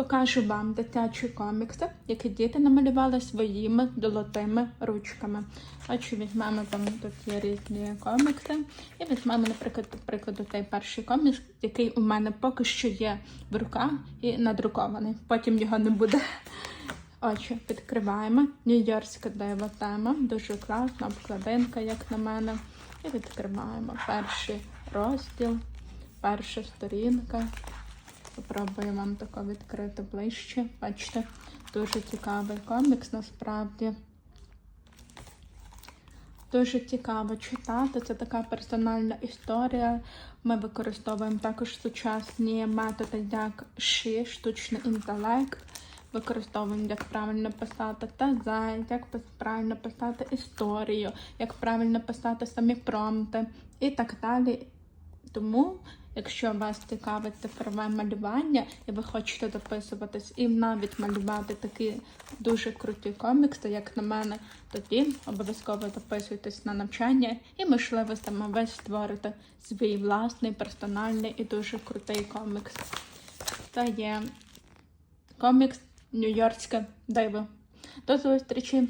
Покажу вам дитячі комікси, які діти намалювали своїми золотими ручками. Отже, візьмемо там тут є різні комікси. І візьмемо, наприклад, прикладу, цей перший комікс, який у мене поки що є в руках і надрукований. Потім його не буде. Отже, відкриваємо. Нью-Йоркська диво тема. Дуже класна обкладинка, як на мене. І відкриваємо перший розділ, перша сторінка. Попробую вам тако відкрити ближче. Бачите, дуже цікавий комікс насправді. Дуже цікаво читати. Це така персональна історія. Ми використовуємо також сучасні методи, як ши, штучний інтелект. Використовуємо, як правильно писати тезей, як правильно писати історію, як правильно писати самі промпти і так далі. Тому, якщо вас цікавить цифрове малювання і ви хочете дописуватись і навіть малювати такі дуже круті комікси, як на мене, тоді обов'язково записуйтесь на навчання і, можливо, саме ви створите свій власний персональний і дуже крутий комікс. Це є комікс Нью-Йоркське диво. До зустрічі!